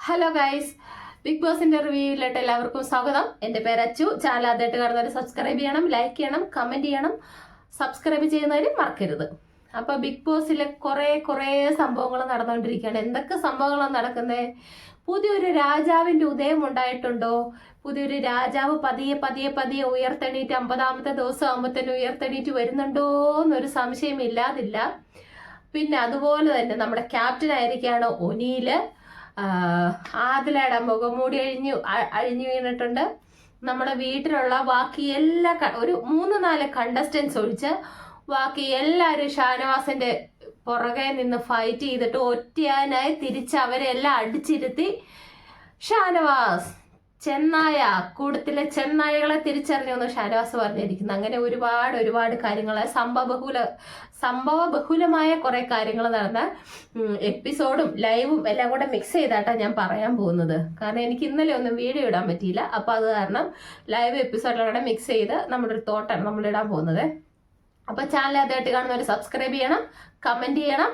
Hello guys big ബോസിന്റെ റിവ്യൂയിലോട്ട് എല്ലാവർക്കും സ്വാഗതം. എന്റെ പേര് അച്ചു. ചാനൽ ആദ്യമായിട്ട് കാണുന്നവർ സബ്സ്ക്രൈബ് ചെയ്യണം ലൈക്ക് ചെയ്യണം കമന്റ് ചെയ്യണം. സബ്സ്ക്രൈബ് ചെയ്യുന്നവരും മറക്കരുത്. അപ്പൊ ബിഗ് ബോസിലെ കുറെ കുറെ സംഭവങ്ങൾ നടന്നുകൊണ്ടിരിക്കുകയാണ് എന്തൊക്കെ സംഭവങ്ങളാണ് നടക്കുന്നത് പുതിയൊരു രാജാവിന്റെ ഉദയം ഉണ്ടായിട്ടുണ്ടോ? പുതിയൊരു രാജാവ് പതിയെ പതിയെ പതിയെ ഉയർത്തെണീറ്റ് അമ്പതാമത്തെ ദിവസം ആകുമ്പോഴത്തേനും ഉയർത്തെണീറ്റ് വരുന്നുണ്ടോ എന്നൊരു സംശയം ഇല്ലാതില്ല. പിന്നെ അതുപോലെ തന്നെ നമ്മുടെ ക്യാപ്റ്റൻ ആയിരിക്കാണ് ഒനിയിൽ. ആദിലയുടെ മുഖംമൂടി അഴിഞ്ഞു അഴിഞ്ഞു വീണിട്ടുണ്ട്. നമ്മുടെ വീട്ടിലുള്ള ബാക്കി എല്ലാ ഒരു മൂന്ന് നാല് കണ്ടസ്റ്റൻസ് ഒഴിച്ച് ബാക്കി എല്ലാവരും ഷാനവാസിന്റെ പുറകെ നിന്ന് ഫൈറ്റ് ചെയ്തിട്ട് ഒറ്റയാനായി തിരിച്ച് അവരെല്ലാം അടിച്ചിരുത്തി. ഷാനവാസ് ചെന്നായ കൂടത്തിലെ ചെന്നായകളെ തിരിച്ചറിഞ്ഞു എന്ന് ഷാനവാസ് പറഞ്ഞിരിക്കുന്നു. അങ്ങനെ ഒരുപാട് ഒരുപാട് കാര്യങ്ങൾ. സംഭവബഹുല സംഭവ ബഹുലമായ കുറെ കാര്യങ്ങൾ നടന്ന എപ്പിസോഡും ലൈവും എല്ലാം കൂടെ മിക്സ് ചെയ്താട്ടാണ് ഞാൻ പറയാൻ പോകുന്നത്. കാരണം എനിക്ക് ഇന്നലെ ഒന്നും വീഡിയോ ഇടാൻ പറ്റിയില്ല. അപ്പൊ അത് കാരണം ലൈവ് എപ്പിസോഡിലും കൂടെ മിക്സ് ചെയ്ത് നമ്മുടെ ഒരു തോട്ടാണ് നമ്മൾ ഇടാൻ പോകുന്നത്. അപ്പൊ ചാനൽ ആദ്യമായിട്ട് കാണുന്നവർ സബ്സ്ക്രൈബ് ചെയ്യണം കമന്റ് ചെയ്യണം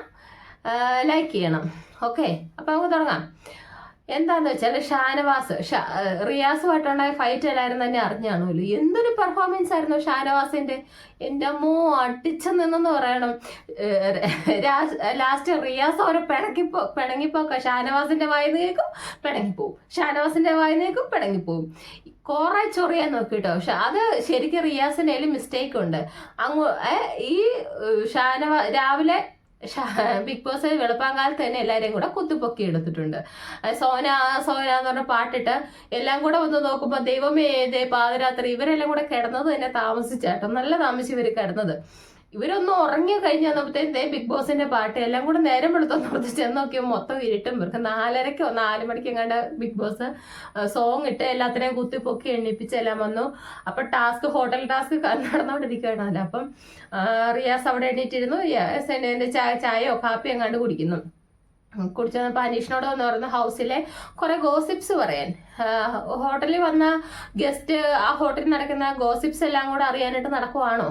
ലൈക്ക് ചെയ്യണം. ഓക്കെ അപ്പൊ നമുക്ക് തുടങ്ങാം. എന്താന്ന് വെച്ചാൽ ഷാനവാസ് റിയാസുമായിട്ടുണ്ടായ ഫൈറ്റ് എല്ലാവരും തന്നെ അറിഞ്ഞാണല്ലോ എന്തൊരു പെർഫോമൻസ് ആയിരുന്നു ഷാനവാസിന്റെ? എന്റെ മോ അടിച്ചു നിന്നെന്ന് പറയണം. ലാസ്റ്റ് റിയാസ് അവരെ പിണക്കിപ്പോ പിണങ്ങിപ്പോക്ക ഷാനവാസിന്റെ വായന്ന് കേൾക്കും പിണങ്ങിപ്പോവും ഷാനവാസിന്റെ വായന്ന് കേൾക്കും പിണങ്ങിപ്പോവും കുറെ ചൊറിയാൻ നോക്കിട്ടോ. പക്ഷെ അത് ശരിക്കും റിയാസിന്റെ മിസ്റ്റേക്ക് ഉണ്ട്. അങ്ങോ ഈ ഷാനവാ രാവിലെ ബിഗ് ബോസ് വെളുപ്പാങ്കാലത്ത് തന്നെ എല്ലാവരെയും കൂടെ കുത്തിപ്പൊക്കി എടുത്തിട്ടുണ്ട്. സോന സോന എന്ന് പറഞ്ഞ പാട്ടിട്ട് എല്ലാം കൂടെ വന്ന് നോക്കുമ്പോൾ ദൈവമേ ദേ പാതിരാത്രി ഇവരെല്ലാം കൂടെ കിടന്നത് തന്നെ താമസിച്ചാട്ടോ നല്ല താമസിച്ച് ഇവർ കിടന്നത്. ഇവരൊന്ന് ഉറങ്ങി കഴിഞ്ഞ വന്നപ്പോഴത്തേക്കും ദേ ബിഗ് ബോസിന്റെ പാട്ട് എല്ലാം കൂടെ നേരം വെളുത്തൊന്ന് ഓർത്ത് ചെന്ന് നോക്കിയാൽ മൊത്തം ഇരുട്ടും. ഇവർക്ക് നാലരക്കോ നാല് മണിക്ക് എങ്ങാണ്ട് ബിഗ് ബോസ് സോങ് ഇട്ട് എല്ലാത്തിനെയും കുത്തി പൊക്കി എണ്ണിപ്പിച്ച് എല്ലാം വന്നു. അപ്പൊ ടാസ്ക് ഹോട്ടൽ ടാസ്ക് നടന്നുകൊണ്ടിരിക്കുകയാണല്ലോ അപ്പം റിയാസ് അവിടെ എണ്ണീറ്റിരുന്നു യെസ്, എന്നെ എന്റെ ചായ ചായയോ കാപ്പിയോ എങ്ങാണ്ട് കുടിക്കുന്നു. കുടിച്ചു വന്നപ്പോൾ അനീഷിനോട് വന്ന് പറഞ്ഞു ഹൗസിലെ കുറെ ഗോസിപ്സ് പറയാൻ. ഹോട്ടലിൽ വന്ന ഗസ്റ്റ് ആ ഹോട്ടലിൽ നടക്കുന്ന ഗോസിപ്സ് എല്ലാം കൂടെ അറിയാനായിട്ട് നടക്കുവാണോ?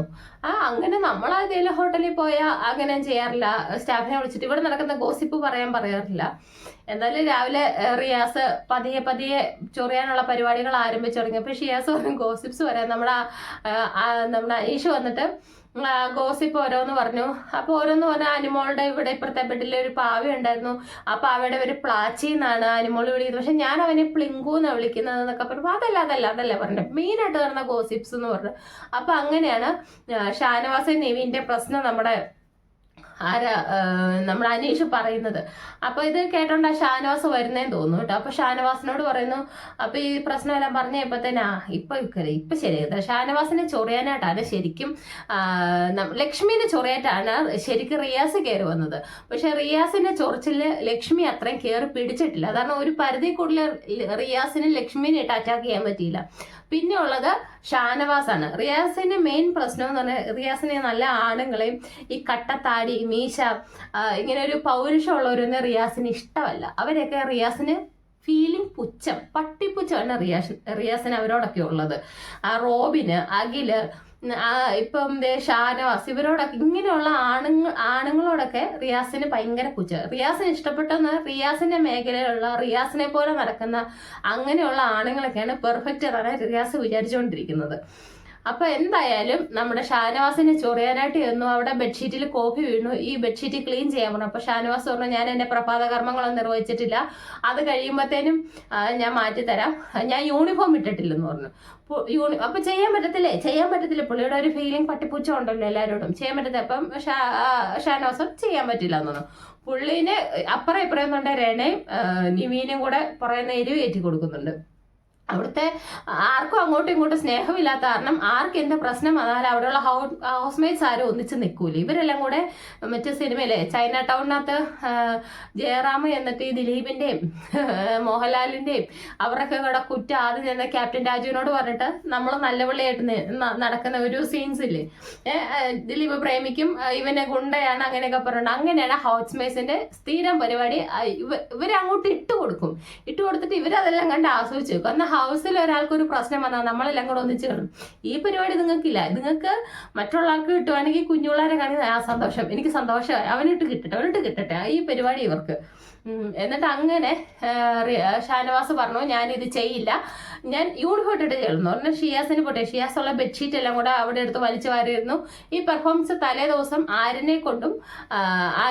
ആ അങ്ങനെ നമ്മൾ ഏതെങ്കിലും ഹോട്ടലിൽ പോയാൽ അങ്ങനെ ചെയ്യാറില്ല. സ്റ്റാഫിനെ വിളിച്ചിട്ട് ഇവിടെ നടക്കുന്ന ഗോസിപ്പ് പറയാൻ പറയാറില്ല. എന്നാലും രാവിലെ റിയാസ് പതിയെ പതിയെ ചൊറിയാനുള്ള പരിപാടികൾ ആരംഭിച്ചു തുടങ്ങിയപ്പോൾ ഷിയാസ് പറഞ്ഞു ഗോസിപ്സ് പറയാൻ നമ്മുടെ നമ്മുടെ അനീഷ് വന്നിട്ട് ഗോസിപ്പ് ഓരോന്ന് പറഞ്ഞു. അപ്പോൾ ഓരോന്ന് പറഞ്ഞാൽ അനിമോളുടെ ഇവിടെ ഇപ്പുറത്തെ ബെഡിൽ ഒരു പാവ ഉണ്ടായിരുന്നു. ആ പാവയുടെ ഒരു പ്ലാച്ചി എന്നാണ് അനിമോൾ വിളിക്കുന്നത്. പക്ഷെ ഞാൻ അവനെ പ്ലിങ്കു എന്നാണ് വിളിക്കുന്നത് എന്നൊക്കെ പറഞ്ഞു അതല്ല അതല്ല അതല്ല പറഞ്ഞു മെയിനായിട്ട് നടന്ന ഗോസിപ്സ് എന്ന് പറഞ്ഞു. അപ്പൊ അങ്ങനെയാണ് ഷാനവാസ നിവിന്റെ പ്രശ്നം നമ്മുടെ ആരാ നമ്മൾ അനീഷ് പറയുന്നത്. അപ്പൊ ഇത് കേട്ടോണ്ട് ഷാനവാസ് വരുന്നേന്ന് തോന്നുന്നു കേട്ടോ. അപ്പൊ ഷാനവാസിനോട് പറയുന്നു അപ്പൊ ഈ പ്രശ്നമെല്ലാം എല്ലാം തന്നെ ആ ഇപ്പൊ ഇപ്പൊ ഷാനവാസിനെ ചൊറിയാനായിട്ടാണ് ശരിക്കും ലക്ഷ്മീനെ ചൊറിയായിട്ടാണ് ശരിക്കും റിയാസ് കയറി വന്നത്. പക്ഷെ റിയാസിന്റെ ചൊറിച്ചിൽ ലക്ഷ്മി അത്രയും കയറി പിടിച്ചിട്ടില്ല. കാരണം ഒരു പരിധി കൂടുതൽ റിയാസിന് ലക്ഷ്മിനെ ഇട്ട് അറ്റാക്ക് ചെയ്യാൻ പറ്റിയില്ല. പിന്നെ ഉള്ളത് ഷാനവാസ് ആണ് റിയാസിന്റെ മെയിൻ പ്രശ്നം എന്ന് പറഞ്ഞാൽ റിയാസിനെ നല്ല ആണുങ്ങളെയും ഈ കട്ടത്താടി മീശ ഇങ്ങനെ ഒരു പൗരുഷമുള്ളവരൊന്നും റിയാസിന് ഇഷ്ടമല്ല. അവരൊക്കെ റിയാസിന് ഫീലിംഗ് പുച്ഛം പട്ടിപ്പുച്ഛമാണ് റിയാസ് റിയാസിന് അവരോടൊക്കെ ഉള്ളത്. ആ റോബിന് അഖിൽ ഇപ്പം ഷാനവാസ് ഇവരോടൊക്കെ ഇങ്ങനെയുള്ള ആണുങ്ങൾ ആണുങ്ങളോടൊക്കെ റിയാസിന് ഭയങ്കര പുച്ഛ റിയാസിന് ഇഷ്ടപ്പെട്ടെന്ന് റിയാസിന്റെ മേഖലയിലുള്ള റിയാസിനെ പോലെ നടക്കുന്ന അങ്ങനെയുള്ള ആണുങ്ങളൊക്കെയാണ് പെർഫെക്റ്റ് എന്നാണ് റിയാസ് വിചാരിച്ചുകൊണ്ടിരിക്കുന്നത് അപ്പൊ എന്തായാലും നമ്മുടെ ഷാനവാസിനെ ചൊറിയാനായിട്ട് ചെന്നു അവിടെ ബെഡ്ഷീറ്റിൽ കോഫി വീണു. ഈ ബെഡ്ഷീറ്റ് ക്ലീൻ ചെയ്യാൻ പറഞ്ഞു. അപ്പൊ ഷാനവാസ് പറഞ്ഞു ഞാൻ എന്റെ പ്രഭാത കർമ്മങ്ങളൊന്നും നിർവഹിച്ചിട്ടില്ല. അത് കഴിയുമ്പോഴത്തേനും ഞാൻ മാറ്റിത്തരാം ഞാൻ യൂണിഫോം ഇട്ടിട്ടില്ലെന്ന് പറഞ്ഞു. യൂണി അപ്പൊ ചെയ്യാൻ പറ്റത്തില്ലേ? ചെയ്യാൻ പറ്റത്തില്ല. പുള്ളിയുടെ ഒരു ഫീലിംഗ് പട്ടിപ്പൂച്ച ഉണ്ടല്ലോ എല്ലാവരോടും ചെയ്യാൻ പറ്റത്തില്ല. അപ്പം ഷാനവാസ് ചെയ്യാൻ പറ്റില്ല എന്ന് പറഞ്ഞു. പുള്ളീനെ അപ്പുറം ഇപ്പുറം എന്നുണ്ട് രണയും നിവീനും കൂടെ പറയുന്ന എരിവ് കയറ്റി കൊടുക്കുന്നുണ്ട്. അവിടുത്തെ ആർക്കും അങ്ങോട്ടും ഇങ്ങോട്ടും സ്നേഹമില്ലാത്ത കാരണം ആർക്ക് എന്ത് പ്രശ്നം വന്നാലും അവിടെയുള്ള ഹൗസ് മേറ്റ്സ് ആരും ഒന്നിച്ച് നിൽക്കൂല. ഇവരെല്ലാം കൂടെ മറ്റേ സിനിമയിലെ ചൈന ടൗണിനകത്ത് ജയറാം എന്നിട്ട് ഈ ദിലീപിന്റെയും മോഹൻലാലിന്റെയും അവരൊക്കെ കൂടെ കുറ്റ ആദ്യം ചെന്ന ക്യാപ്റ്റൻ രാജുവിനോട് പറഞ്ഞിട്ട് നമ്മൾ നല്ലപള്ളിയായിട്ട് നി- നടക്കുന്ന ഒരു സീൻസ് ഇല്ലേ? ദിലീപ് പ്രേമിക്കും ഇവനെ ഗുണ്ടയാണ് അങ്ങനെയൊക്കെ പറഞ്ഞിട്ട് അങ്ങനെയാണ് ഹൗസ് മേറ്റ്സിന്റെ സ്ഥിരം പരിപാടി. ഇവരങ്ങോട്ട് ഇട്ട് കൊടുക്കും. ഇട്ട് കൊടുത്തിട്ട് ഇവരതെല്ലാം കണ്ട് ആസ്വദിച്ചു എന്നാൽ ഹൗസിൽ ഒരാൾക്ക് ഒരു പ്രശ്നം വന്നാൽ നമ്മളെല്ലാം കൂടെ ഒന്നിച്ച് കാണും. ഈ പരിപാടി നിങ്ങൾക്കില്ല. നിങ്ങൾക്ക് മറ്റുള്ള ആൾക്ക് കിട്ടുവാണെങ്കിൽ കുഞ്ഞുപിള്ളേരെ കാണി ആ സന്തോഷം. എനിക്ക് സന്തോഷം അവനിട്ട് കിട്ടട്ടെ അവനിട്ട് കിട്ടട്ടെ. ഈ പരിപാടി ഇവർക്ക്. എന്നിട്ട് അങ്ങനെ ഷാനവാസ് പറഞ്ഞു ഞാൻ ഇത് ചെയ്യില്ല. ഞാൻ യൂണിഫോം ഇട്ട് ചെയ്യുന്നു പറഞ്ഞാൽ ഷിയാസിന് പോട്ടെ. ഷിയാസ് ഉള്ള ബെഡ്ഷീറ്റ് എല്ലാം കൂടെ അവിടെ എടുത്ത് വലിച്ചു വാരിയിരുന്നു. ഈ പെർഫോമൻസ് തലേ ദിവസം ആരിനെ കൊണ്ടും ആ,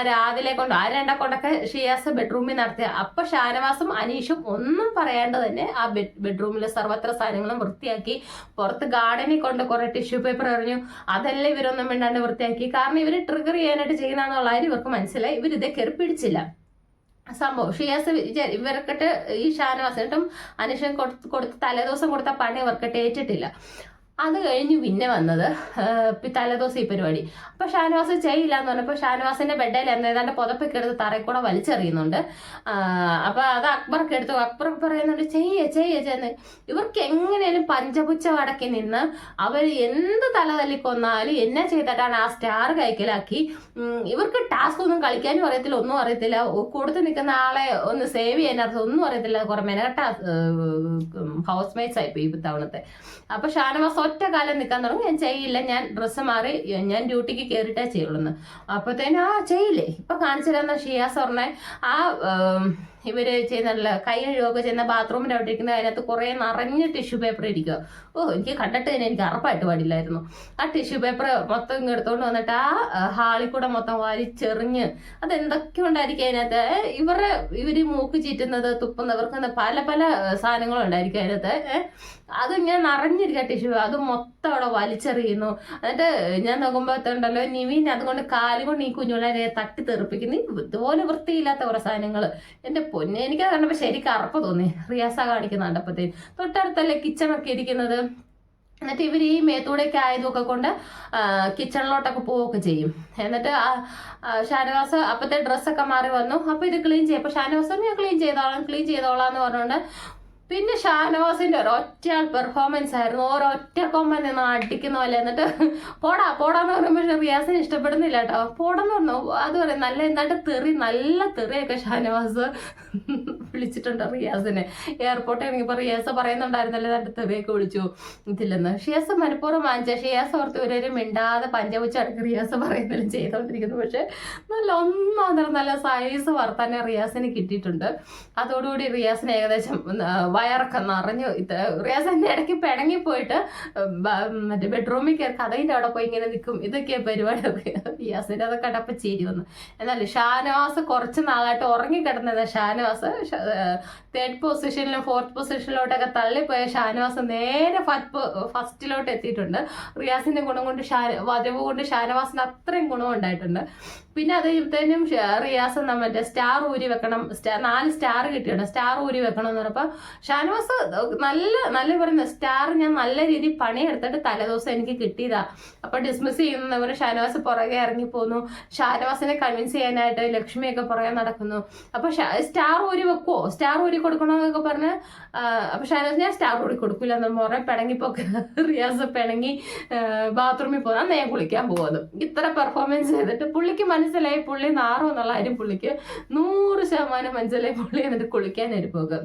രാവിലെ കൊണ്ടും ആ രണ്ടാ കൊണ്ടൊക്കെ ഷിയാസ് ബെഡ്റൂമിൽ നടത്തിയ. അപ്പൊ ഷാനവാസും അനീഷും ഒന്നും പറയാണ്ട് തന്നെ ആ ബെഡ് ബെഡ്റൂമിലെ സർവത്ര സാധനങ്ങളും വൃത്തിയാക്കി പുറത്ത് ഗാർഡനിൽ കൊണ്ട് കുറെ ടിഷ്യൂ പേപ്പർ എറിഞ്ഞു. അതെല്ലാം ഇവരൊന്നും മിണ്ടാണ്ട് വൃത്തിയാക്കി. കാരണം ഇവർ ട്രിഗർ ചെയ്യാനായിട്ട് ചെയ്യുന്നതെന്നുള്ള കാര്യം ഇവർക്ക് മനസ്സിലായി. ഇവരിതേ കയറി പിടിച്ചില്ല. സംഭവം. ഷിയാസ് ഇവർക്കിട്ട് ഈ ഷാനവാസിട്ടും അനുഷൻ കൊടുത്ത് കൊടുത്ത് തലേദിവസം കൊടുത്ത പണി ഇവർക്കിട്ട് ഏറ്റിട്ടില്ല. അത് കഴിഞ്ഞ് പിന്നെ വന്നത് തലേദിവസം ഈ പരിപാടി. അപ്പൊ ഷാനവാസ് ചെയ്യില്ല എന്ന് പറഞ്ഞപ്പോൾ ഷാനവാസിന്റെ ബെഡയിൽ എന്ന് ഏതാണ്ട് പുതപ്പൊക്കെ എടുത്ത് തറയിൽ കൂടെ വലിച്ചെറിയുന്നുണ്ട്. ആ, അപ്പൊ അത് അക്ബർക്ക് എടുത്തു അക്ബർ പറയുന്നുണ്ട് ചെയ്യ ചെയ്യ ചെയ്യുന്നത് ഇവർക്ക് എങ്ങനെയാലും പഞ്ചപുച്ച വടക്കി നിന്ന് അവർ എന്ത് തല തല്ലിക്കൊന്നാലും എന്നെ ചെയ്തിട്ടാണ് ആ സ്റ്റാർ കൈക്കലാക്കി. ഇവർക്ക് ടാസ്ക് ഒന്നും കളിക്കാനും അറിയത്തില്ല ഒന്നും അറിയത്തില്ല. കൊടുത്ത് നിൽക്കുന്ന ആളെ ഒന്ന് സേവ് ചെയ്യാനർത്ഥം ഒന്നും അറിയത്തില്ല. കുറെ മെനകട്ട ഹൗസ് മേറ്റ്സ് ആയിപ്പോയി ഇപ്പൊ തവണത്തെ. അപ്പൊ ഷാനവാസ് ഒറ്റ കാലം നിൽക്കാൻ തുടങ്ങി. ഞാൻ ചെയ്യില്ല. ഞാൻ ഡ്രസ്സ് മാറി ഞാൻ ഡ്യൂട്ടിക്ക് കയറിയിട്ടേ ചെയ്യുള്ളൂ അപ്പോഴത്തേനും ആ ചെയ്യില്ലേ? ഇപ്പൊ കാണിച്ചു തരുന്ന ഷിയാസ് പറഞ്ഞ. ആ ഉം, ഇവർ ചെയ്യുന്നല്ല കൈ കഴുകുകയൊക്കെ ചെയ്യുന്ന ബാത്റൂമിന്റെ അവിടെ ഇരിക്കുന്ന അതിനകത്ത് കുറെ നിറഞ്ഞ ടിഷ്യൂ പേപ്പർ ഇരിക്കുക ഓ എനിക്ക് കണ്ടിട്ട് തന്നെ എനിക്ക് അറപ്പായിട്ട് പാടില്ലായിരുന്നു. ആ ടിഷ്യൂ പേപ്പർ മൊത്തം ഇങ്ങ് എടുത്തുകൊണ്ട് വന്നിട്ട് ആ ഹാളിൽ കൂടെ മൊത്തം വലിച്ചെറിഞ്ഞ് അതെന്തൊക്കെ ഉണ്ടായിരിക്കും അതിനകത്ത്? ഇവരെ ഇവർ മൂക്ക് ചീറ്റുന്നത് തുപ്പുന്നവർക്ക് പല പല സാധനങ്ങളും ഉണ്ടായിരിക്കും അതിനകത്ത്. അത് ഇങ്ങനെ നിറഞ്ഞിരിക്കുക ടിഷ്യൂ അത് മൊത്തം അവിടെ വലിച്ചെറിയുന്നു. എന്നിട്ട് ഞാൻ നോക്കുമ്പോൾ ഉണ്ടല്ലോ നിവീൻ അതുകൊണ്ട് കാലുകൊണ്ട് ഈ കുഞ്ഞുങ്ങളെ തട്ടി തെറിപ്പിക്കുന്നു. ഇതുപോലെ വൃത്തിയില്ലാത്ത കുറെ സാധനങ്ങൾ എന്റെ പൊന്നെ. എനിക്ക് കണ്ടപ്പോൾ ശരിക്ക് അറപ്പ് തോന്നി. റിയാസ കാണിക്കുന്ന കണ്ടപ്പോഴത്തേക്കും തൊട്ടടുത്തല്ലേ കിച്ചണൊക്കെ ഇരിക്കുന്നത്. എന്നിട്ട് ഇവർ ഈ മേത്തൂടെയൊക്കെ ആയതൊക്കെ കൊണ്ട് കിച്ചണിലോട്ടൊക്കെ പോവുകയൊക്കെ ചെയ്യും. എന്നിട്ട് ഷാനവാസ് അപ്പത്തെ ഡ്രസ്സൊക്കെ മാറി വന്നു. അപ്പൊ ഇത് ക്ലീൻ ചെയ്യും. അപ്പൊ ഷാനവാസ് ഞാൻ ക്ലീൻ ചെയ്തോളാം ക്ലീൻ ചെയ്തോളാം എന്ന് പറഞ്ഞുകൊണ്ട് പിന്നെ ഷാനവാസിന്റെ ഒരൊറ്റയാൾ പെർഫോമൻസ് ആയിരുന്നു. ഓരൊറ്റ കൊമ്പൻ നിന്ന് അടിക്കുന്ന പോലെ. എന്നിട്ട് പോടാ പോടാന്ന് പറയുമ്പോൾ റിയാസിന് ഇഷ്ടപ്പെടുന്നില്ല കേട്ടോ. പോടാന്ന് പറഞ്ഞു അത് പറയും നല്ല എന്താണ്ട് തെറി നല്ല തെറിയൊക്കെ ഷാനവാസ്. വിളിച്ചിട്ടുണ്ട് റിയാസിനെ. എയർപോർട്ടിൽ ഇറങ്ങിയപ്പോൾ റിയാസ് പറയുന്നുണ്ടായിരുന്നല്ലേ അടുത്ത തെറിയൊക്കെ വിളിച്ചു ഇതില്ലെന്ന്. ഷിയാസ് മനഃപൂർവം വാങ്ങിച്ച. ഷിയാസ് ഓർത്ത് ഒരു മിണ്ടാതെ പഞ്ചവച്ചടക്ക് റിയാസ് പറയുന്നതിലും ചെയ്തുകൊണ്ടിരിക്കുന്നു പക്ഷേ നല്ല ഒന്നാന്തരം നല്ല സൈസ് വർത്താനം റിയാസിന് കിട്ടിയിട്ടുണ്ട്. അതോടുകൂടി റിയാസിന് ഏകദേശം വയറൊക്കെ നിറഞ്ഞു. ഇത് റിയാസ് എന്റെ ഇടയ്ക്ക് പിണങ്ങി പോയിട്ട് മറ്റേ ബെഡ്റൂമിൽ കയറി കഥയിന്റെ അവിടെ പോയി ഇങ്ങനെ നിൽക്കും. ഇതൊക്കെയാണ് പരിപാടി. റിയാസിന്റെ അതൊക്കെ കണ്ടപ്പോൾ ചേരി വന്നു. എന്നാൽ ഷാനവാസ് കുറച്ച് നാളായിട്ട് ഉറങ്ങി ഉറങ്ങിക്കിടന്നത് ഷാനവാസ്. uh, തേർഡ് പൊസിഷനിലും ഫോർത്ത് പൊസിഷനിലോട്ടൊക്കെ തള്ളിപ്പോയ ഷാനവാസ് നേരെ ഫസ്റ്റിലോട്ട് എത്തിയിട്ടുണ്ട്. റിയാസിന്റെ ഗുണം കൊണ്ട് ഷാ വരവ് കൊണ്ട് ഷാനവാസിന് അത്രയും ഗുണം ഉണ്ടായിട്ടുണ്ട്. പിന്നെ അത് ഇത്തേനും റിയാസ് മറ്റേ സ്റ്റാർ ഊരി വെക്കണം സ്റ്റാർ നാല് സ്റ്റാർ കിട്ടിയുണ്ട് സ്റ്റാർ ഊരി വെക്കണം എന്ന് പറഞ്ഞപ്പോൾ ഷാനവാസ് നല്ല നല്ല പറയുന്നത് സ്റ്റാർ ഞാൻ നല്ല രീതിയിൽ പണിയെടുത്തിട്ട് തലേദിവസം എനിക്ക് കിട്ടിയതാ. അപ്പൊ ഡിസ്മിസ് ചെയ്യുന്നവർ ഷാനവാസ് പുറകെ ഇറങ്ങി പോന്നു. ഷാനവാസിനെ കൺവിൻസ് ചെയ്യാനായിട്ട് ലക്ഷ്മിയൊക്കെ പുറകെ നടക്കുന്നു. അപ്പൊ സ്റ്റാർ ഊരി വെക്കുവോ? സ്റ്റാർ ഊരി കൊടുക്കണമെന്നൊക്കെ പറഞ്ഞ് ആ, അതിനകത്ത് ഞാൻ സ്റ്റാർ കൂടി കൊടുക്കില്ല എന്ന് പറഞ്ഞ പിണങ്ങിപ്പോക്ക് റിയാസ് പിണങ്ങി ബാത്റൂമിൽ പോകുന്ന അന്ന് ഞാൻ കുളിക്കാൻ പോകുന്നു ഇത്ര പെർഫോമൻസ് ചെയ്തിട്ട് പുള്ളിക്ക് മനസ്സിലായി പുള്ളി നാറും എന്നുള്ള കാര്യം പുള്ളിക്ക് നൂറ് ശതമാനം മനസ്സിലായി പുള്ളി എന്നിട്ട് കുളിക്കാനായിട്ട് പോകുക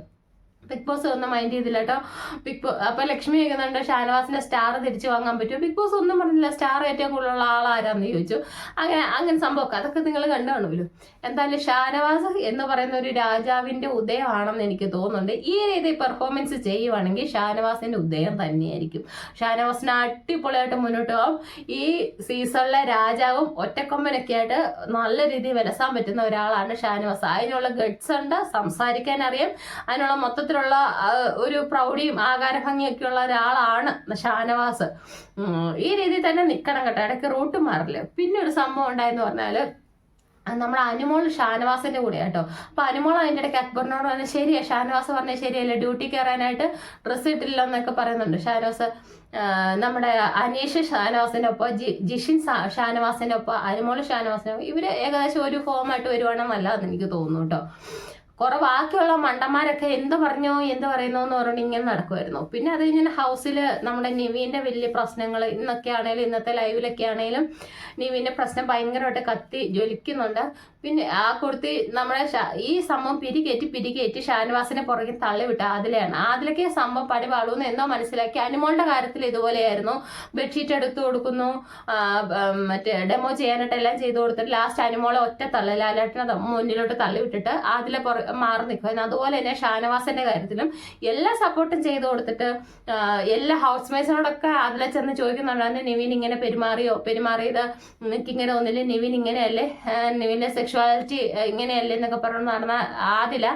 ബിഗ് ബോസ് ഒന്നും മൈൻഡ് ചെയ്തില്ല കേട്ടോ ബിഗ് ബോസ് അപ്പൊ ലക്ഷ്മി കേൾക്കുന്നുണ്ട് ഷാനവാസിന്റെ സ്റ്റാർ തിരിച്ചു വാങ്ങാൻ പറ്റുമോ? ബിഗ് ബോസ് ഒന്നും പറഞ്ഞില്ല സ്റ്റാർ ഏറ്റവും കൂടുതലുള്ള ആളാരാന്ന് ചോദിച്ചു. അങ്ങനെ അങ്ങനെ സംഭവമൊക്കെ. അതൊക്കെ നിങ്ങൾ കണ്ടു എന്തായാലും ഷാനവാസ് എന്ന് പറയുന്ന ഒരു രാജാവിന്റെ ഉദയമാണെന്ന് എനിക്ക് തോന്നുന്നുണ്ട്. ഈ രീതി പെർഫോമൻസ് ചെയ്യുവാണെങ്കിൽ ഷാനവാസിന്റെ ഉദയം തന്നെയായിരിക്കും. ഷാനവാസിന് അടിപൊളിയായിട്ട് മുന്നോട്ട് പോകും. ഈ സീസണിലെ രാജാവും ഒറ്റക്കൊമ്പനൊക്കെ ആയിട്ട് നല്ല രീതിയിൽ വിലസാൻ പറ്റുന്ന ഒരാളാണ് ഷാനവാസ്. അതിനുള്ള ഗഡ്സ് ഉണ്ട് സംസാരിക്കാൻ അറിയാം. അതിനുള്ള മൊത്തത്തിലുള്ള ആ, ഒരു പ്രൗഢിയും ആകാരഭംഗിയൊക്കെയുള്ള ഒരാളാണ് ഷാനവാസ്. ഈ രീതിയിൽ തന്നെ നിൽക്കണം കേട്ടോ. ഇടയ്ക്ക് റൂട്ട് മാറില്ല? പിന്നെ ഒരു സംഭവം ഉണ്ടായെന്ന് പറഞ്ഞാൽ നമ്മുടെ അനുമോൾ ഷാനവാസിന്റെ കൂടെ കേട്ടോ. അപ്പൊ അനുമോൾ അതിന്റെ ഇടയ്ക്ക് അക്ബറിനോട് പറഞ്ഞ ശരിയാ ഷാനവാസ് പറഞ്ഞ ശരിയല്ലേ? ഡ്യൂട്ടി കയറാനായിട്ട് ഡ്രസ്സ് ഇട്ടില്ല എന്നൊക്കെ പറയുന്നുണ്ട്. ഷാനവാസ് നമ്മുടെ അനീഷ് ഷാനവാസിന്റെ ഒപ്പം ജിഷിൻ ഷാനവാസിന്റെ ഒപ്പം അനുമോൾ ഷാനവാസിന്റെ ഒപ്പം ഇവർ ഏകദേശം ഒരു ഫോമായിട്ട് വരുവാണെന്നല്ല എന്ന് എനിക്ക് തോന്നുന്നു കേട്ടോ. കുറെ ബാക്കിയുള്ള മണ്ടന്മാരൊക്കെ എന്ത് പറഞ്ഞോ എന്ത് പറയുന്നോ എന്ന് പറഞ്ഞിട്ട് ഇങ്ങനെ നടക്കുമായിരുന്നു പിന്നെ അത് കഴിഞ്ഞാൽ ഹൗസിൽ നമ്മുടെ നിവീന്റെ വലിയ പ്രശ്നങ്ങൾ ഇന്നൊക്കെ ആണെങ്കിലും ഇന്നത്തെ ലൈവിലൊക്കെ ആണെങ്കിലും നിവീന്റെ പ്രശ്നം ഭയങ്കരമായിട്ട് കത്തി ജ്വലിക്കുന്നുണ്ട്. പിന്നെ ആ കുർത്തി നമ്മുടെ ഷാ- ഈ സംഭവം പിരികേറ്റി പിരികേറ്റി ഷാനവാസിനെ പുറകെ തള്ളിവിട്ട ആദിലയാണ്. അതിലൊക്കെ സംഭവം പടി പാടുന്നു എന്നോ മനസ്സിലാക്കി. അനുമോളുടെ കാര്യത്തിൽ ഇതുപോലെയായിരുന്നു. ബെഡ്ഷീറ്റ് എടുത്തു കൊടുക്കുന്നു. മറ്റേ ഡെമോ ചെയ്യാനായിട്ട് എല്ലാം ചെയ്തു കൊടുത്തിട്ട് ലാസ്റ്റ് അനുമോളെ ഒറ്റ തള്ളി ലാലേട്ടനെ മുന്നിലോട്ട് തള്ളിവിട്ടിട്ട് ആദിലെ പുറ മാറി നിൽക്കുക. അതുപോലെ തന്നെ ഷാനവാസിന്റെ കാര്യത്തിലും എല്ലാ സപ്പോർട്ടും ചെയ്തു കൊടുത്തിട്ട് എല്ലാ ഹൗസ് മേറ്റ്സിനോടൊക്കെ അതിലെ ചെന്ന് ചോദിക്കുന്നുണ്ടായിരുന്നു നിവിൻ ഇങ്ങനെ പെരുമാറിയോ? പെരുമാറിയത് നിനക്ക് ഇങ്ങനെ ഒന്നില്ല നിവിൻ ഇങ്ങനെയല്ലേ? നിവിന്റെ നിവിന്റെ സെക്ഷുവാലിറ്റി ഇങ്ങനെയല്ലേ എന്നൊക്കെ പറഞ്ഞു നടന്ന ആദില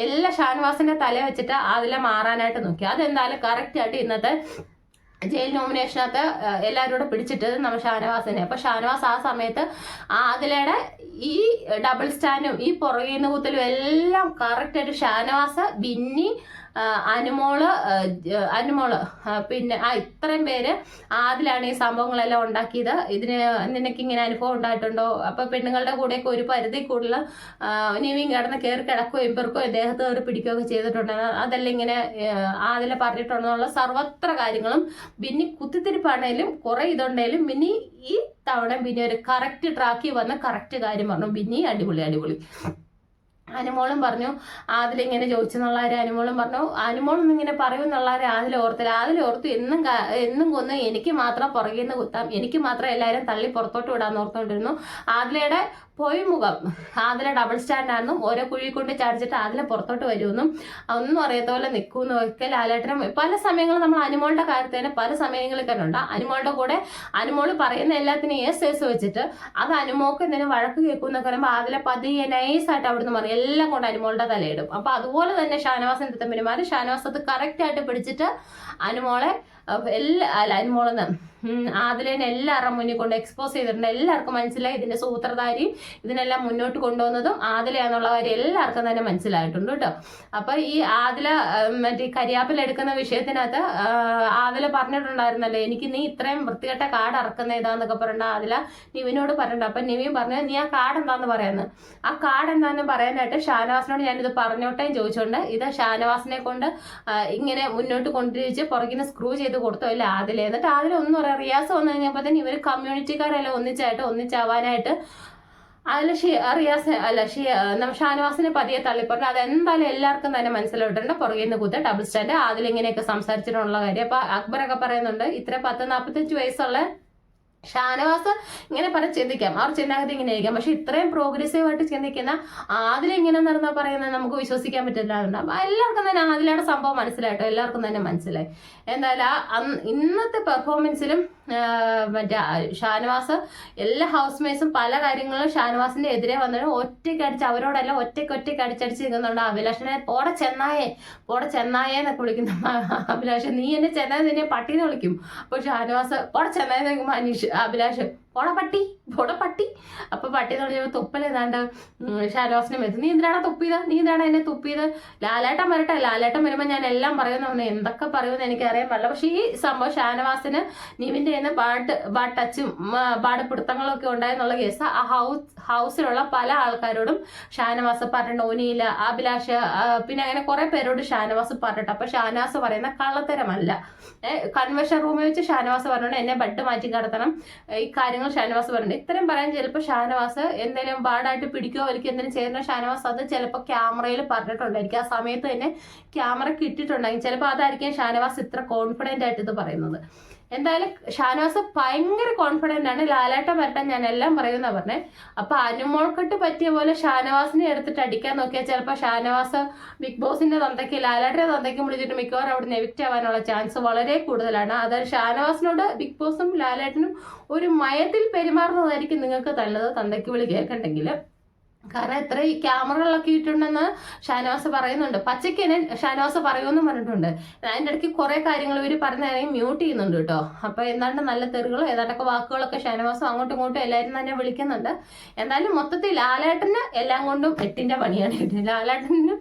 എല്ലാ ഷാൻവാസിന്റെ തല വെച്ചിട്ട് ആദില മാറാനായിട്ട് നോക്കി. അതെന്തായാലും കറക്റ്റ് ആയിട്ട് ഇന്നത്തെ ജയിൽ നോമിനേഷനകത്ത് എല്ലാവരും പിടിച്ചിട്ട് നമ്മൾ ഷാനവാസിനെ അപ്പൊ ഷാനവാസ് ആ സമയത്ത് ആദിലയുടെ ഈ ഡബിൾ സ്റ്റാൻഡും ഈ പുറകിൽ നിന്ന് കൂത്തലും എല്ലാം കറക്റ്റ് ആയിട്ട് ഷാനവാസ് ബിന്നി അനുമോൾ അനുമോൾ പിന്നെ ആ ഇത്രയും പേര് ആദിലാണ് ഈ സംഭവങ്ങളെല്ലാം ഉണ്ടാക്കിയത്. ഇതിന് നിനക്ക് ഇങ്ങനെ അനുഭവം ഉണ്ടായിട്ടുണ്ടോ? അപ്പൊ പെണ്ണുങ്ങളുടെ കൂടെയൊക്കെ ഒരു പരിധി കൂടുതൽ നീവിയും കിടന്ന് കയറി കിടക്കുകയോ ഇമ്പർക്കോ ദേഹത്ത് കയറി പിടിക്കുകയൊക്കെ ചെയ്തിട്ടുണ്ട്. അതെല്ലാം ഇങ്ങനെ ആദില പറഞ്ഞിട്ടുണ്ടെന്നുള്ള സർവത്ര കാര്യങ്ങളും പിന്നെ കുത്തിത്തിരിപ്പാണേലും കുറെ ഇതുണ്ടെങ്കിലും ബിന്നി ഈ തവണ പിന്നെ ഒരു കറക്റ്റ് ട്രാക്കിൽ വന്ന കറക്റ്റ് കാര്യം പറഞ്ഞു. പിന്നെ അടിപൊളി അടിപൊളി. അനുമോളും പറഞ്ഞു ആദിലിങ്ങനെ ചോദിച്ചെന്നുള്ള കാര്യം അനുമോളും പറഞ്ഞു. അനുമോളൊന്നും ഇങ്ങനെ പറയുമെന്നുള്ള കാര്യം ആദിൽ ഓർത്തില്ല. ആദിൽ ഓർത്തു എന്നും എന്നും കൊന്ന് എനിക്ക് മാത്രം പുറകിൽ നിന്ന് കുത്താം. എനിക്ക് മാത്രം എല്ലാവരും തള്ളി പുറത്തോട്ട് വിടാൻ ഓർത്തുകൊണ്ടിരുന്നു ആദിലയുടെ പൊയ് മുഖം അതിലെ ഡബിൾ സ്റ്റാൻഡായിരുന്നു ഓരോ കുഴി കൊണ്ട് ചാടിച്ചിട്ട് അതിലെ പുറത്തോട്ട് വരുമെന്നും ഒന്നും അറിയാത്ത പോലെ നിൽക്കുമെന്നും ഒക്കെ ലാലേട്ടനും പല സമയങ്ങളും നമ്മൾ അനുമോളുടെ കാര്യത്തിൽ തന്നെ പല സമയങ്ങളിൽ കണ്ടുണ്ട് അനുമോളുടെ കൂടെ അനുമോൾ പറയുന്ന എല്ലാത്തിനും എസ് എസ് വെച്ചിട്ട് അത് അനുമോക്ക് എന്തെങ്കിലും വഴക്ക് കേൾക്കുമെന്നൊക്കെ പറയുമ്പോൾ അതിലെ പതിയെ നൈസായിട്ട് അവിടുന്ന് പറയും. എല്ലാം കൊണ്ട് അനുമോളുടെ തലയിടും. അപ്പൊ അതുപോലെ തന്നെ ഷാനവാസൻ അടുത്ത് പെരുമാറി ഷാനവാസ് അത് കറക്റ്റ് ആയിട്ട് പിടിച്ചിട്ട് അനുമോളെ എല്ലാ അല്ല അനുമോളെന്ന് അതിലേനെ എല്ലാവരുടെ മുന്നിൽ കൊണ്ട് എക്സ്പോസ് ചെയ്തിട്ടുണ്ട്. എല്ലാവർക്കും മനസ്സിലായി. ഇതിന്റെ സൂത്രധാരിയും ഇതിനെല്ലാം മുന്നോട്ട് കൊണ്ടുവന്നതും ആദിലയാന്നുള്ള കാര്യം എല്ലാവർക്കും തന്നെ മനസ്സിലായിട്ടുണ്ട് കേട്ടോ. അപ്പൊ ഈ ആദില മറ്റേ കരിയാപ്പിൽ എടുക്കുന്ന വിഷയത്തിനകത്ത് ആദില പറഞ്ഞിട്ടുണ്ടായിരുന്നല്ലോ എനിക്ക് നീ ഇത്രയും വൃത്തികെട്ട കാർഡ് ഇറക്കുന്ന ഏതാന്നൊക്കെ പറഞ്ഞ ആദില നിവിനോട് പറഞ്ഞിട്ടുണ്ട്. അപ്പൊ നിവിൻ പറഞ്ഞു നീ ആ കാർഡ് എന്താന്ന് പറയുന്നത് ആ കാർഡ് എന്താന്ന് പറയാനായിട്ട് ഷാനവാസിനോട് ഞാനിത് പറഞ്ഞോട്ടേ ചോദിച്ചോണ്ട് ഇത് ഷാനവാസിനെ കൊണ്ട് ഇങ്ങനെ മുന്നോട്ട് കൊണ്ടുവച്ച് പുറകിന് സ്ക്രൂ ചെയ്ത് കൊടുത്തോ അല്ലെ ആദില. എന്നിട്ട് ആദില ഒന്നും പറയാം റിയാസ് വന്നു കഴിഞ്ഞപ്പോൾ തന്നെ ഇവർ കമ്മ്യൂണിറ്റിക്കാരെല്ലാം ഒന്നിച്ചായിട്ട് ഒന്നിച്ചാവാനായിട്ട് അതിൽ ഷി റിയാസ് അല്ല ഷി ഷാനവാസിനെ പതിയെ തള്ളിപ്പറഞ്ഞു. അതെന്തായാലും എല്ലാവർക്കും തന്നെ മനസ്സിലോട്ടുണ്ട്. പുറകിൽ നിന്ന് കൂത്ത് ഡബിൾ സ്റ്റാൻഡ് അതിലിങ്ങനെയൊക്കെ സംസാരിച്ചിട്ടുള്ള കാര്യം. അപ്പൊ അക്ബറൊക്കെ പറയുന്നുണ്ട് ഇത്ര പത്ത് നാൽപ്പത്തഞ്ച് വയസ്സുള്ള ഷാനവാസ് ഇങ്ങനെ പറഞ്ഞ് ചിന്തിക്കാം. അവർ ചിന്താഗതി ഇങ്ങനെ ആയിരിക്കാം. പക്ഷെ ഇത്രയും പ്രോഗ്രസീവ് ആയിട്ട് ചിന്തിക്കുന്ന ആദില ഇങ്ങനെ നടന്നാ പറയുന്നത് നമുക്ക് വിശ്വസിക്കാൻ പറ്റില്ല അപ്പൊ എല്ലാവർക്കും തന്നെ ആദിലയുടെ സംഭവം മനസ്സിലായിട്ടോ എല്ലാവർക്കും തന്നെ മനസ്സിലായി. എന്തായാലും ഇന്നത്തെ പെർഫോമൻസിലും മറ്റേ ഷാനവാസ് എല്ലാ ഹൗസ് പല കാര്യങ്ങളും ഷാനവാസിന്റെ എതിരെ വന്നിട്ട് ഒറ്റയ്ക്ക് അടിച്ച് അവരോടെല്ലാം ഒറ്റയ്ക്ക് ഒറ്റയ്ക്ക് അടിച്ചടിച്ച് നിൽക്കുന്നുണ്ട്. അഭിലാഷനെ പോടെ ചെന്നായേ പോടെ ചെന്നായേ എന്നൊക്കെ വിളിക്കുന്ന അഭിലാഷ് നീ എന്നെ ചെന്നായ നിന്നെ പട്ടീന്ന് വിളിക്കും. അപ്പോൾ ഷാനവാസ് പോടെ ചെന്നായ അനീഷ് അഭിലാഷ് പോട പട്ടി പോണ പട്ടി. അപ്പൊ പട്ടി എന്ന് പറഞ്ഞപ്പോൾ തുപ്പൽ ഏതാണ്ട് ഉം, ഷാനവാസിനെ നീ എന്തിനാണ് തുപ്പിയത്? നീ എന്താണ് എന്നെ തുപ്പിയത്? ലാലേട്ടൻ വരട്ടെ ലാലേട്ടൻ വരുമ്പോൾ ഞാൻ എല്ലാം പറയുമെന്ന് പറഞ്ഞു. എന്തൊക്കെ പറയുമെന്ന് എനിക്കറിയാൻ പാടില്ല. പക്ഷേ ഈ സംഭവം ഷാനവാസിന് നിവിന്റെ നിന്ന് പാട്ട് ബാഡ് ടച്ചും പാട് പിടുത്തങ്ങളും ഒക്കെ ഉണ്ടായെന്നുള്ള കേസ് ആ ഹൗസ് ഹൗസിലുള്ള പല ആൾക്കാരോടും ഷാനവാസ് പറഞ്ഞിട്ട് ഓനിയില്ല അഭിലാഷ് പിന്നെ അങ്ങനെ കുറെ പേരോട് ഷാനവാസ് പറഞ്ഞിട്ട് അപ്പൊ ഷാനവാസ് പറയുന്ന കള്ളത്തരമല്ല. കൺവെൻഷൻ റൂമിൽ വെച്ച് ഷാനവാസ് പറഞ്ഞോണ്ട് എന്നെ ബെഡ് മാറ്റി കിടത്തണം. ഈ കാര്യങ്ങൾ ഷാനവാസ് പറഞ്ഞു ഇത്രയും പറയാൻ ചിലപ്പോൾ ഷാനവാസ് എന്തെങ്കിലും ബാഡായിട്ട് പിടിക്കുകയോ അവർക്ക് എന്തെങ്കിലും ചെയ്യുന്ന ഷാനവാസ് അത് ചിലപ്പോൾ ക്യാമറയിൽ പറഞ്ഞിട്ടുണ്ടായിരിക്കും. ആ സമയത്ത് തന്നെ ക്യാമറ കിട്ടിയിട്ടുണ്ടായിരിക്കും ചിലപ്പോൾ അതായിരിക്കും ഷാനവാസ് ഇത്ര കോൺഫിഡന്റ് ആയിട്ട് ഇത് പറയുന്നത്. എന്തായാലും ഷാനവാസ് ഭയങ്കര കോൺഫിഡന്റ് ആണ്. ലാലാട്ടം വരട്ടെ ഞാൻ എല്ലാം പറയുന്ന പറഞ്ഞേ. അപ്പൊ അനുമോൾക്കെട്ട് പറ്റിയ പോലെ ഷാനവാസിനെ എടുത്തിട്ട് അടിക്കാൻ നോക്കിയാൽ ചിലപ്പോൾ ഷാനവാസ് ബിഗ് ബോസിന്റെ തന്തയ്ക്ക് ലാലേട്ടന്റെ തന്തയ്ക്കും വിളിച്ചിട്ട് മിക്കവാറും അവിടെ നെവിക്റ്റ് ആവാനുള്ള ചാൻസ് വളരെ കൂടുതലാണ്. അതായത് ഷാനവാസിനോട് ബിഗ് ബോസും ലാലാട്ടിനും ഒരു മയത്തിൽ പെരുമാറുന്നതായിരിക്കും നിങ്ങൾക്ക് നല്ലത് തന്തയ്ക്ക് വിളി കേൾക്കണ്ടെങ്കിൽ കാരണം എത്ര ഈ ക്യാമറകളൊക്കെ ഇട്ടുണ്ടെന്ന് ഷാനവാസ് പറയുന്നുണ്ട്. പച്ചയ്ക്ക് തന്നെ ഷാനവാസ് പറയുമെന്നും പറഞ്ഞിട്ടുണ്ട്. അതിന്റെ ഇടയ്ക്ക് കുറെ കാര്യങ്ങൾ ഇവർ പറഞ്ഞാണെങ്കിൽ മ്യൂട്ട് ചെയ്യുന്നുണ്ട് കേട്ടോ. അപ്പൊ ഏതാണ്ട് നല്ല തെറികളും ഏതാണ്ടൊക്കെ വാക്കുകളൊക്കെ ഷാനവാസും അങ്ങോട്ടും ഇങ്ങോട്ടും എല്ലാവരും തന്നെ വിളിക്കുന്നുണ്ട്. എന്നാലും മൊത്തത്തിൽ ലാലേട്ടന് എല്ലാം കൊണ്ടും എട്ടിന്റെ പണിയാണ്. ഇത്. ലാലേട്ടനും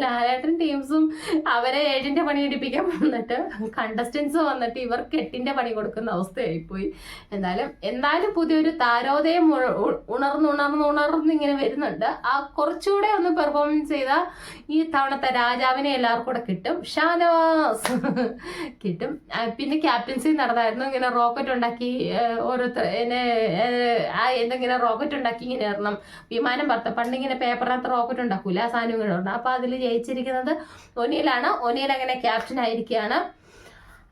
ലാലേട്ടൻ ടീംസും അവരെ ഏഴിന്റെ പണി എടുപ്പിക്കാൻ വന്നിട്ട് കണ്ടസ്റ്റൻസ് വന്നിട്ട് ഇവർക്ക് എട്ടിന്റെ പണി കൊടുക്കുന്ന അവസ്ഥയായിപ്പോയി. എന്തായാലും എന്തായാലും പുതിയൊരു താരോദയം ഉ- ഇങ്ങനെ വരുന്നുണ്ട്. ആ കുറച്ചുകൂടെ ഒന്ന് പെർഫോമൻസ് ചെയ്താൽ ഈ തവണത്തെ രാജാവിനെ എല്ലാവർക്കും കൂടെ കിട്ടും. ഷാനവാസ് കിട്ടും. പിന്നെ ക്യാപ്റ്റൻസി നടന്നായിരുന്നു. ഇങ്ങനെ റോക്കറ്റ് ഉണ്ടാക്കി ഓരോരുത്തർ എന്നെ എന്തെങ്കിലും റോക്കറ്റ് ഉണ്ടാക്കി ഇങ്ങനെ ഇറങ്ങണം വിമാനം പറത്ത പണ്ട് ഇങ്ങനെ പേപ്പറിനകത്ത് റോക്കറ്റ് ഉണ്ടാക്കൂല അപ്പൊ അപ്പോൾ അതിൽ ജയിച്ചിരിക്കുന്നത് ഒനിയിലാണ്. ഒനിയിൽ അങ്ങനെ ക്യാപ്റ്റൻ ആയിരിക്കുകയാണ്.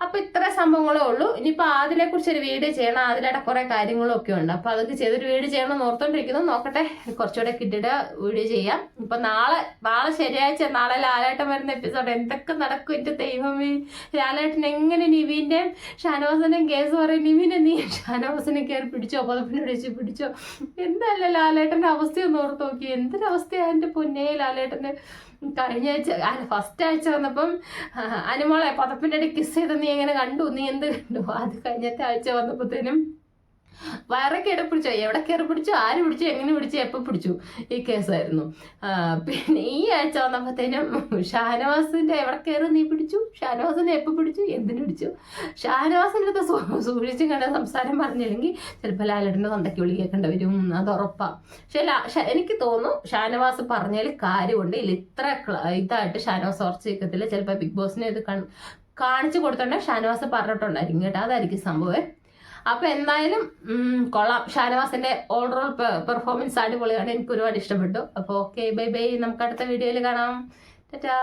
അപ്പൊ ഇത്ര സംഭവങ്ങളേ ഉള്ളൂ. ഇനിയിപ്പോ അതിനെ കുറിച്ച് ഒരു വീഡിയോ ചെയ്യണം. അതിലൂടെ കുറെ കാര്യങ്ങളും ഒക്കെ ഉണ്ട്. അപ്പൊ അതൊക്കെ ചെയ്തൊരു വീഡിയോ ചെയ്യണം ഓർത്തോണ്ടിരിക്കുന്നു. നോക്കട്ടെ കുറച്ചുകൂടെ കിട്ടിയിട്ട് വീഡിയോ ചെയ്യാം. ഇപ്പൊ നാളെ നാളെ ശനിയാഴ്ച നാളെ ലാലേട്ടൻ വരുന്ന എപ്പിസോഡ് എന്തൊക്കെ നടക്കും എന്റെ ദൈവമേ. ലാലേട്ടൻ എങ്ങനെ നിവീന്റെ ഷാനവാസിന്റെയും കേസ് പറയും? നിവിനെ നീ ഷാനവാസനെ കയറി പിടിച്ചോ? പതപ്പിനെ വിളിച്ച് പിടിച്ചോ? എന്തല്ല ലാലേട്ടന്റെ അവസ്ഥയൊന്ന് ഓർത്ത് നോക്കി എന്തൊരവസ്ഥയാ എന്റെ പൊന്നേ ലാലേട്ടന്റെ കഴിഞ്ഞ ആഴ്ച അല്ല ഫസ്റ്റ് ആഴ്ച വന്നപ്പം അനുമോളെ പതപ്പിന്റെ ഇടയിൽ കിസ് ചെയ്ത് നീ എങ്ങനെ കണ്ടു? നീ എന്ത് കണ്ടു? അത് കഴിഞ്ഞത്തെ ആഴ്ച വന്നപ്പോഴത്തേനും വയറൊക്കെ ഇട പിടിച്ചോ? എവിടെ കയറി പിടിച്ചു? ആര് പിടിച്ചു? എങ്ങനെ പിടിച്ചു? എപ്പോൾ പിടിച്ചു? ഈ കേസായിരുന്നു. പിന്നെ ഈ ആഴ്ച വന്നപ്പോഴത്തേനും ഷാനവാസിന്റെ എവിടെ കയറി നീ പിടിച്ചു? ഷാനവാസിനെ എപ്പോൾ പിടിച്ചു? എന്തിനു പിടിച്ചു? ഷാനവാസിന്റെ അടുത്ത് സൂക്ഷിച്ചും കണ്ട സംസാരം പറഞ്ഞില്ലെങ്കിൽ ചിലപ്പോൾ ലാലേട്ടന്റെ തൊണ്ടയ്ക്ക് വിളി കേൾക്കേണ്ടി വരും. അത് ഉറപ്പാണ് പക്ഷെ എനിക്ക് തോന്നുന്നു ഷാനവാസ് പറഞ്ഞതിൽ കാര്യമുണ്ട്. ഇല്ല ഇത്ര ഇതായിട്ട് ഷാനവാസ് ഉറച്ചു നിൽക്കത്തില്ല. ചിലപ്പോൾ ബിഗ് ബോസിനെ ഇത് കാണിച്ചു കൊടുത്തോണ്ട് ഷാനവാസ് പറഞ്ഞിട്ടുണ്ടായിരിക്കും കേട്ടോ. അതായിരിക്കും സംഭവം. അപ്പൊ എന്തായാലും കൊള്ളാം. ഷാനവാസിന്റെ ഓൾറോൾ പെർഫോമൻസ് അടിപൊളിയാണ്. എനിക്ക് ഒരുപാട് ഇഷ്ടപ്പെട്ടു. അപ്പോൾ ഓക്കെ ബൈ ബൈ നമുക്ക് അടുത്ത വീഡിയോയിൽ കാണാം. ടാറ്റാ